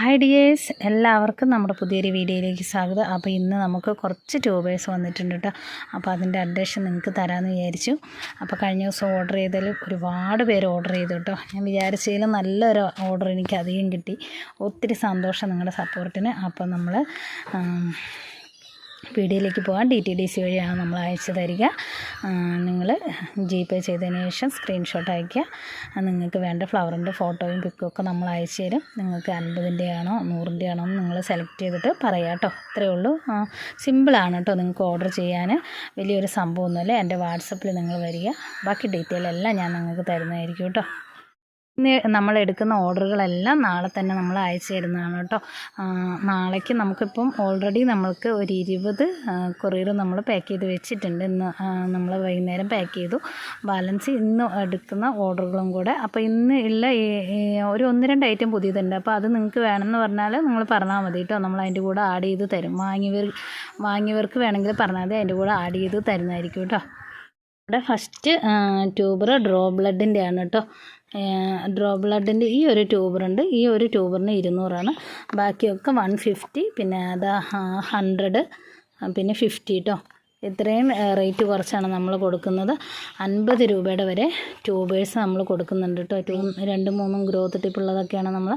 Hi dears എല്ലാവർക്കും നമ്മുടെ പുതിയൊരു വീഡിയോയിലേക്ക് സ്വാഗതം. അപ്പോൾ ഇന്ന് നമുക്ക് കുറച്ച് ട്യൂബേഴ്സ് വന്നിട്ടുണ്ട് കേട്ടോ അപ്പോൾ അതിന്റെ അപ്ഡേഷൻ നിങ്ങൾക്ക് തരാമെന്ന് വിചാരിച്ചു. അപ്പോൾ കഴിഞ്ഞ ദിവസം ഓർഡർ ചെയ്തതിൽ ഒരുപാട് പേര് ഓർഡർ ചെയ്തു കേട്ടോ ഞാൻ വിചാരിച്ചതിലും നല്ലൊരു ഓർഡർ എനിക്ക് അധികം കിട്ടി. ഒത്തിരി സന്തോഷം നിങ്ങളുടെ സപ്പോർട്ടിന് അപ്പോൾ നമ്മൾ വീഡിയോയിലേക്ക് പോകാം. ഡി ടി ഡി സി വഴിയാണ് നമ്മൾ അയച്ചു തരിക. നിങ്ങൾ ജി പേ ചെയ്തതിന് ശേഷം സ്ക്രീൻഷോട്ട് അയക്കുക നിങ്ങൾക്ക് വേണ്ട ഫ്ലവറിന്റെ ഫോട്ടോയും പിക്കും ഒക്കെ നമ്മൾ അയച്ചു തരും. നിങ്ങൾക്ക് അൻപതിന്റെ ആണോ നൂറിന്റെ ആണോ നിങ്ങൾ സെലക്ട് ചെയ്തിട്ട് പറയാം കേട്ടോ. ഇത്രയേ ഉള്ളൂ. സിമ്പിളാണ് കേട്ടോ നിങ്ങൾക്ക് ഓർഡർ ചെയ്യാൻ. വലിയൊരു സംഭവമൊന്നുമില്ല. എന്റെ വാട്സപ്പിൽ നിങ്ങൾ വരിക. ബാക്കി ഡീറ്റെയിൽ എല്ലാം ഞാൻ നിങ്ങൾക്ക് തരുന്നതായിരിക്കും കേട്ടോ. നമ്മൾ എടുക്കുന്ന ഓർഡറുകളെല്ലാം നാളെ തന്നെ നമ്മൾ അയച്ചു തരുന്നതാണ് കേട്ടോ. നാളേക്ക് നമുക്കിപ്പം ഓൾറെഡി നമ്മൾക്ക് ഒരു ഇരുപത് കൊറിയർ നമ്മൾ പാക്ക് ചെയ്ത് വെച്ചിട്ടുണ്ട്. ഇന്ന് നമ്മൾ വൈകുന്നേരം പാക്ക് ചെയ്തു. ബാലൻസ് ഇന്ന് എടുക്കുന്ന ഓർഡറുകളും കൂടെ. അപ്പോൾ ഇന്ന് ഉള്ള ഒരു ഒന്ന് രണ്ട് ഐറ്റം പുതിയതുണ്ട്. അപ്പോൾ അത് നിങ്ങൾക്ക് വേണമെന്ന് പറഞ്ഞാൽ നിങ്ങൾ പറഞ്ഞാൽ മതി കേട്ടോ. നമ്മൾ അതിന്റെ കൂടെ ആഡ് ചെയ്ത് തരും. വാങ്ങിയവർ വാങ്ങിയവർക്ക് വേണമെങ്കിൽ പറഞ്ഞാൽ മതി. അതിന്റെ കൂടെ ആഡ് ചെയ്ത് തരുന്നതായിരിക്കും കേട്ടോ. ഇവിടെ ഫസ്റ്റ് ട്യൂബർ ഡ്രോ ബ്ലഡിന്റെ ആണ് കേട്ടോ ഡ്രോ ബ്ലഡിന്റെ ഈ ഒരു ട്യൂബറുണ്ട് ഈ ഒരു ട്യൂബറിന് ഇരുന്നൂറാണ്. ബാക്കിയൊക്കെ വൺ ഫിഫ്റ്റി പിന്നെ അതാ ഹൺഡ്രഡ് പിന്നെ ഫിഫ്റ്റി കേട്ടോ ഇത്രയും റേറ്റ് കുറച്ചാണ് നമ്മൾ കൊടുക്കുന്നത്. അൻപത് രൂപയുടെ വരെ ട്യൂബേഴ്സ് നമ്മൾ കൊടുക്കുന്നുണ്ട് കേട്ടോ. ഏറ്റവും രണ്ടും മൂന്നും ഗ്രോത്ത് ടിപ്പുള്ളതൊക്കെയാണ് നമ്മൾ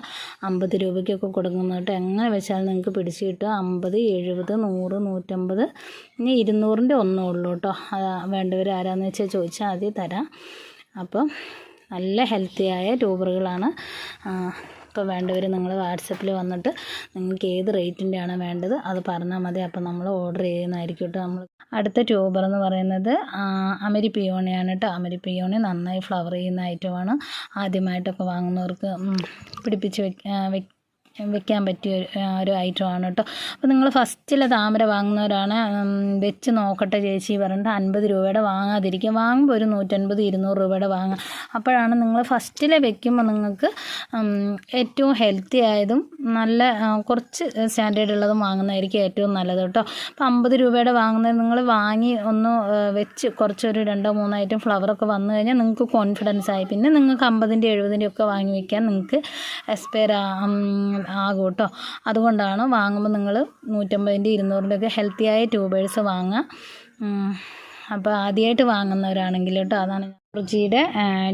അമ്പത് രൂപയ്ക്കൊക്കെ കൊടുക്കുന്നത് കേട്ടോ. എങ്ങനെ വെച്ചാൽ നിങ്ങൾക്ക് പിടിച്ച് കിട്ടുക. അമ്പത് എഴുപത് നൂറ് നൂറ്റമ്പത് ഇനി ഇരുന്നൂറിന്റെ ഒന്നേ ഉള്ളൂ കേട്ടോ. വേണ്ടവർ ആരാന്ന് വെച്ചാൽ ചോദിച്ചാൽ ആദ്യം തരാം. അപ്പം നല്ല ഹെൽത്തിയായ ട്യൂബറുകളാണ് ഇപ്പോൾ വേണ്ടവർ നിങ്ങൾ വാട്സപ്പിൽ വന്നിട്ട് നിങ്ങൾക്ക് ഏത് റേറ്റിന്റെയാണ് വേണ്ടത് അത് പറഞ്ഞാൽ മതി. അപ്പോൾ നമ്മൾ ഓർഡർ ചെയ്യുന്നതായിരിക്കും കേട്ടോ നമ്മൾ അടുത്ത ട്യൂബർ എന്ന് പറയുന്നത് അമരി പിയോണിയാണ് കേട്ടോ. അമരി പിയോണി നന്നായി ഫ്ലവർ ചെയ്യുന്ന ഐറ്റമാണ്. ആദ്യമായിട്ടൊക്കെ വാങ്ങുന്നവർക്ക് പിടിപ്പിച്ച് വെക്ക് വെക്കാൻ പറ്റിയ ഒരു ഐറ്റമാണ് കേട്ടോ. അപ്പോൾ നിങ്ങൾ ഫസ്റ്റിലെ താമര വാങ്ങുന്നവരാണ് വെച്ച് നോക്കട്ടെ ചേച്ചി പറഞ്ഞിട്ട് അൻപത് രൂപയുടെ വാങ്ങാതിരിക്കുക വാങ്ങുമ്പോൾ ഒരു നൂറ്റൻപത് ഇരുന്നൂറ് രൂപയുടെ വാങ്ങുക അപ്പോഴാണ് നിങ്ങൾ ഫസ്റ്റിലെ വെക്കുമ്പോൾ നിങ്ങൾക്ക് ഏറ്റവും ഹെൽത്തി ആയതും നല്ല കുറച്ച് സ്റ്റാൻഡേർഡ് ഉള്ളതും വാങ്ങുന്നതായിരിക്കും ഏറ്റവും നല്ലത് കേട്ടോ. അപ്പോൾ അമ്പത് രൂപയുടെ വാങ്ങുന്നത് നിങ്ങൾ വാങ്ങി ഒന്ന് വെച്ച് കുറച്ചൊരു രണ്ടോ മൂന്നോ ഐറ്റം ഫ്ലവറൊക്കെ വന്നു കഴിഞ്ഞാൽ നിങ്ങൾക്ക് കോൺഫിഡൻസ് ആയി. പിന്നെ നിങ്ങൾക്ക് അമ്പതിന്റെ എഴുപതിന്റെ ഒക്കെ വാങ്ങി വയ്ക്കാൻ നിങ്ങൾക്ക് എക്സ്പയർ ആകും കേട്ടോ അതുകൊണ്ടാണ് വാങ്ങുമ്പോൾ നിങ്ങൾ നൂറ്റമ്പതിന്റെ ഇരുന്നൂറിന്റെ ഒക്കെ ഹെൽത്തിയായ ട്യൂബേഴ്സ് വാങ്ങുക. അപ്പോൾ ആദ്യമായിട്ട് വാങ്ങുന്നവരാണെങ്കിൽ കേട്ടോ അതാണ് അമോർജിയുടെ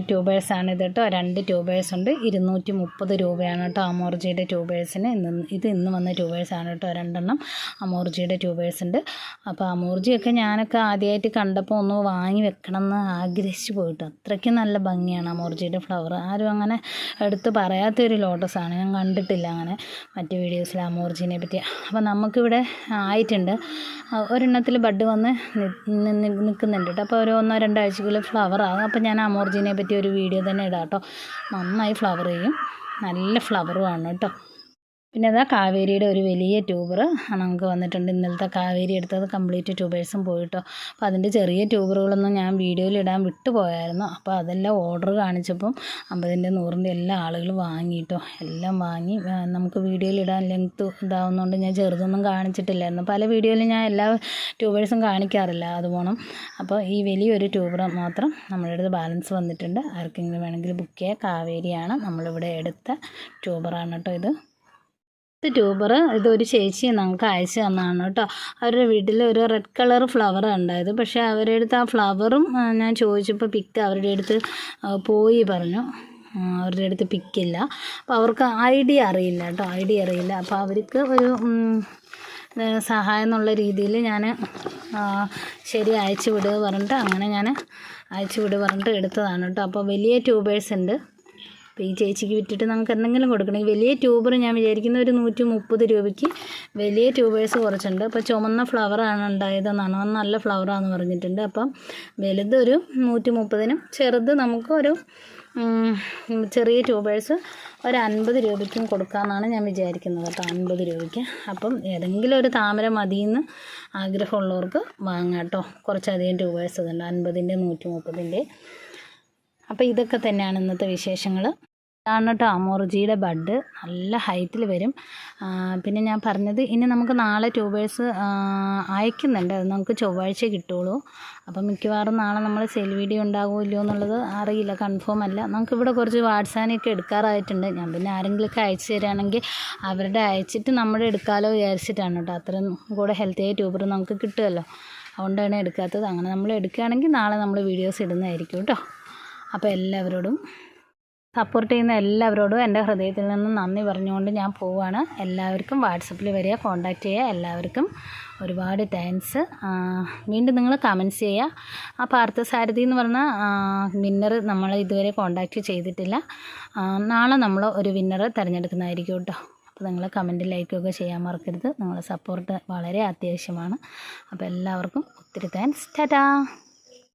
ട്യൂബേഴ്സാണ് ഇത് കേട്ടോ. രണ്ട് ട്യൂബേഴ്സ് ഉണ്ട് ഇരുന്നൂറ്റി മുപ്പത് രൂപയാണ് കേട്ടോ അമോർജിയുടെ ട്യൂബേഴ്സിന് ഇന്ന് ഇത് ഇന്ന് വന്ന ട്യൂബേഴ്സാണ് കേട്ടോ രണ്ടെണ്ണം അമോർജിയുടെ ട്യൂബേഴ്സ് ഉണ്ട് അപ്പോൾ അമോർജിയൊക്കെ ഞാനൊക്കെ ആദ്യമായിട്ട് കണ്ടപ്പോൾ ഒന്ന് വാങ്ങി വെക്കണം എന്ന് ആഗ്രഹിച്ചു പോയിട്ട്. അത്രയ്ക്ക് നല്ല ഭംഗിയാണ് അമോർജിയുടെ ഫ്ലവർ ആരും അങ്ങനെ എടുത്ത് പറയാത്തൊരു ലോട്ടസാണ് ഞാൻ കണ്ടിട്ടില്ല അങ്ങനെ മറ്റ് വീഡിയോസിൽ അമോർജിനെ പറ്റി. അപ്പോൾ നമുക്കിവിടെ ആയിട്ടുണ്ട്. ഒരെണ്ണത്തിൽ ബഡ് വന്ന് നിൽക്കുന്നുണ്ട് കേട്ടോ. അപ്പോൾ ഒരു ഒന്നോ രണ്ടാഴ്ചക്കുള്ളിൽ ഫ്ലവർ ആകും അപ്പോൾ ഞാൻ അമോർജിനെ പറ്റി ഒരു വീഡിയോ തന്നെ ഇടാം കേട്ടോ. നന്നായി ഫ്ലവർ ചെയ്യും. നല്ല ഫ്ലവറുമാണ് കേട്ടോ. പിന്നെ അതാ കാവേരിയുടെ ഒരു വലിയ ട്യൂബർ നമുക്ക് വന്നിട്ടുണ്ട്. ഇന്നലത്തെ കാവേരി എടുത്തത് കംപ്ലീറ്റ് ട്യൂബേഴ്സും പോയിട്ടോ. അപ്പോൾ അതിന്റെ ചെറിയ ട്യൂബറുകളൊന്നും ഞാൻ വീഡിയോയിൽ ഇടാൻ വിട്ടുപോയായിരുന്നു അപ്പോൾ അതെല്ലാം ഓർഡർ കാണിച്ചപ്പം അമ്പതിന്റെ നൂറിന്റെ എല്ലാ ആളുകൾ വാങ്ങിയിട്ടോ. എല്ലാം വാങ്ങി നമുക്ക് വീഡിയോയിൽ ഇടാൻ ലെങ്ത്ത് ഇതാവുന്നതുകൊണ്ട് ഞാൻ ചെറുതൊന്നും കാണിച്ചിട്ടില്ലായിരുന്നു. പല വീഡിയോയിലും ഞാൻ എല്ലാ ട്യൂബേഴ്സും കാണിക്കാറില്ല അത് പോകണം അപ്പോൾ ഈ വലിയൊരു ട്യൂബർ മാത്രം നമ്മുടെ അടുത്ത് ബാലൻസ് വന്നിട്ടുണ്ട്. ആർക്കെങ്കിലും വേണമെങ്കിൽ ബുക്ക് ചെയ്യുക കാവേരിയാണ് നമ്മളിവിടെ എടുത്ത ട്യൂബറാണ് കേട്ടോ ഇത്. ഇത് ട്യൂബർ ഇതൊരു ചേച്ചി നമുക്ക് അയച്ചു തന്നതാണ് കേട്ടോ. അവരുടെ വീട്ടിൽ ഒരു റെഡ് കളർ ഫ്ലവർ ഉണ്ടായത്. പക്ഷേ അവരുടെ അടുത്ത് ആ ഫ്ലവറും ഞാൻ ചോദിച്ചപ്പോൾ പിക്ക് അവരുടെ അടുത്ത് പോയി പറഞ്ഞു. അവരുടെ അടുത്ത് പിക്കില്ല അപ്പോൾ അവർക്ക് ഐഡിയ അറിയില്ല കേട്ടോ. ഐഡിയ അറിയില്ല. അപ്പോൾ അവർക്ക് ഒരു സഹായം എന്നുള്ള രീതിയിൽ ഞാൻ ശരി അയച്ചു വിടുക പറഞ്ഞിട്ട് അങ്ങനെ ഞാൻ അയച്ചു വിടുക പറഞ്ഞിട്ട് എടുത്തതാണ് കേട്ടോ. അപ്പോൾ വലിയ ട്യൂബേഴ്സ് ഉണ്ട്. അപ്പോൾ ഈ ചേച്ചിക്ക് വിറ്റിട്ട് നമുക്ക് എന്തെങ്കിലും കൊടുക്കണം. വലിയ ട്യൂബർ ഞാൻ വിചാരിക്കുന്ന ഒരു നൂറ്റി മുപ്പത് രൂപയ്ക്ക് വലിയ ട്യൂബേഴ്സ് കുറച്ചുണ്ട്. അപ്പോൾ ചുമന്ന ഫ്ലവറാണ് ഉണ്ടായതെന്നാണ്. നല്ല ഫ്ലവറാണെന്ന് പറഞ്ഞിട്ടുണ്ട്. അപ്പം വലുതൊരു നൂറ്റി മുപ്പതിനും ചെറുത് നമുക്ക് ഒരു ചെറിയ ട്യൂബേഴ്സ് ഒരു അൻപത് രൂപയ്ക്കും കൊടുക്കാമെന്നാണ് ഞാൻ വിചാരിക്കുന്നത് കേട്ടോ. അൻപത് രൂപയ്ക്ക്. അപ്പം ഏതെങ്കിലും ഒരു താമര മതിയെന്ന് ആഗ്രഹമുള്ളവർക്ക് വാങ്ങാം കേട്ടോ. കുറച്ചധികം ട്യൂബേഴ്സ് ഇതുണ്ട്. അൻപതിന്റെ നൂറ്റി മുപ്പതിന്റെ അപ്പോൾ ഇതൊക്കെ തന്നെയാണ് ഇന്നത്തെ വിശേഷങ്ങൾ ഇതാണ് കേട്ടോ അമോർജിയുടെ ബഡ്. നല്ല ഹൈറ്റിൽ വരും. പിന്നെ ഞാൻ പറഞ്ഞത് ഇനി നമുക്ക് നാളെ ട്യൂബേഴ്സ് അയക്കുന്നുണ്ട്. അത് നമുക്ക് ചൊവ്വാഴ്ച കിട്ടുള്ളൂ. അപ്പം മിക്കവാറും നാളെ നമ്മൾ സെൽ വീഡിയോ ഉണ്ടാകുമോ ഇല്ലയോ എന്നുള്ളത് അറിയില്ല. കൺഫേം അല്ല. നമുക്ക് ഇവിടെ കുറച്ച് വാട്സാനൊക്കെ എടുക്കാറായിട്ടുണ്ട്. ഞാൻ പിന്നെ ആരെങ്കിലുമൊക്കെ അയച്ചു തരാണെങ്കിൽ അവരുടെ അയച്ചിട്ട് നമ്മുടെ എടുക്കാമല്ലോ വിചാരിച്ചിട്ടാണ് കേട്ടോ അത്രയും കൂടെ ഹെൽത്തിയായ ട്യൂബർ നമുക്ക് കിട്ടുമല്ലോ അതുകൊണ്ടാണ് എടുക്കാത്തത്. അങ്ങനെ നമ്മൾ എടുക്കുകയാണെങ്കിൽ നാളെ നമ്മൾ വീഡിയോസ് ഇടുന്നതായിരിക്കും കേട്ടോ അപ്പോൾ എല്ലാവരോടും സപ്പോർട്ട് ചെയ്യുന്ന എല്ലാവരോടും എന്റെ ഹൃദയത്തിൽ നിന്ന് നന്ദി പറഞ്ഞുകൊണ്ട് ഞാൻ പോവുകയാണ് എല്ലാവർക്കും വാട്സപ്പിൽ വരിക കോൺടാക്റ്റ് ചെയ്യുക. എല്ലാവർക്കും ഒരുപാട് താങ്ക്സ് വീണ്ടും നിങ്ങൾ കമന്റ്സ് ചെയ്യുക. ആ പാർത്ഥസാരഥി എന്ന് പറഞ്ഞ വിന്നർ നമ്മൾ ഇതുവരെ കോൺടാക്റ്റ് ചെയ്തിട്ടില്ല. നാളെ നമ്മൾ ഒരു വിന്നറെ തിരഞ്ഞെടുക്കുന്നതായിരിക്കും കേട്ടോ. അപ്പോൾ നിങ്ങൾ കമന്റ് ലൈക്കൊക്കെ ചെയ്യാൻ മറക്കരുത്. നിങ്ങളുടെ സപ്പോർട്ട് വളരെ അത്യാവശ്യമാണ്. അപ്പോൾ എല്ലാവർക്കും ഒത്തിരി താങ്ക്സ് ടാറ്റാ